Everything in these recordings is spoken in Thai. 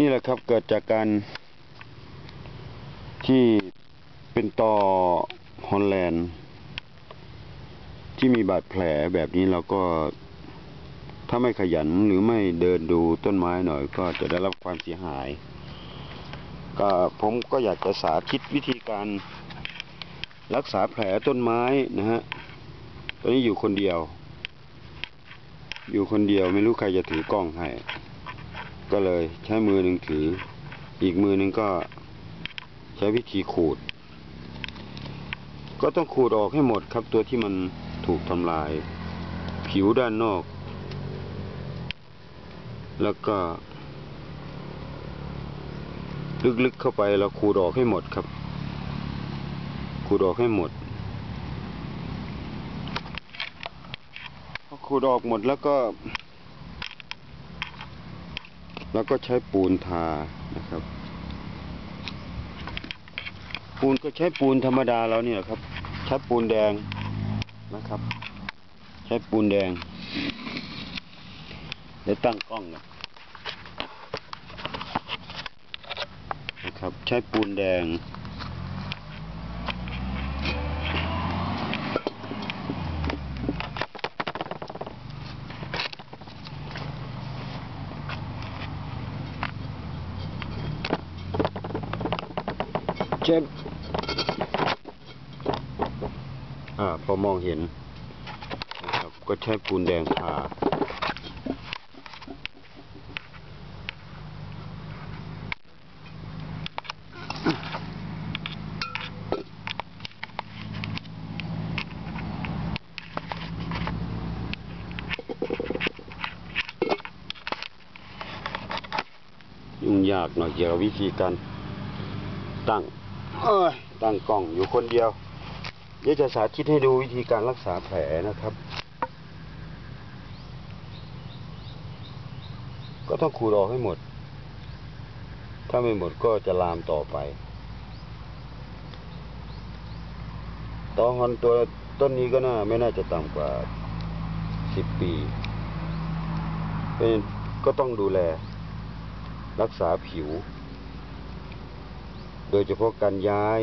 นี่แหละครับเกิดจากการที่เป็นต่อฮอลแลนด์ ที่มีบาดแผลแบบนี้เราก็ถ้าไม่ขยันหรือไม่เดินดูต้นไม้หน่อยก็จะได้รับความเสียหาย ก็ผมก็อยากจะสาธิตวิธีการรักษาแผลต้นไม้นะฮะ ตอนนี้อยู่คนเดียว อยู่คนเดียวไม่รู้ใครจะถือกล้องให้ ก็เลยใช้มือหนึ่งถือ อีกมือหนึ่งก็ใช้วิธีขูด ก็ต้องขูดออกให้หมดครับตัวที่มันถูกทำลาย ผิวด้านนอก แล้วก็ ลึกๆเข้าไปเราขูดออกให้หมดครับขูดออกให้หมดพอขูดออกหมดแล้วก็ แล้วก็ใช้ปูนทานะครับ ปูนก็ใช้ปูนธรรมดาเราเนี่ยครับ ใช้ปูนแดงนะครับ ใช้ปูนแดงเดี๋ยวตั้งกล้องนะครับ ใช้ปูนแดง เจ็บอ่าพอมองเห็นนะครับก็ใช้ปูนแดงทายุ่งยากหน่อยเกี่ยวกับวิธีการตั้ง เอ้ยตั้งกล้องอยู่คนเดียว เดี๋ยวจะสาธิตให้ดูวิธีการรักษาแผลนะครับ ก็ต้องขูดออกให้หมด ถ้าไม่หมดก็จะลามต่อไปตอฮอนตัวต้นนี้ก็น่าไม่น่าจะต่ำกว่าสิบปีเป็นก็ต้องดูแล รักษาผิว โดยเฉพาะการย้าย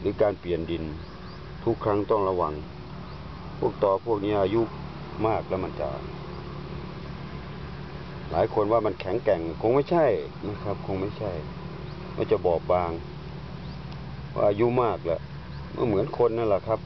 หรือการเปลี่ยนดิน ทุกครั้งต้องระวัง พวกตอพวกนี้อายุมากแล้วมันจะ หลายคนว่ามันแข็งแกร่งคงไม่ใช่นะครับ คงไม่ใช่ มันจะบอบบางว่าอายุมากแล้วมันเหมือนคนนั่นแหละครับ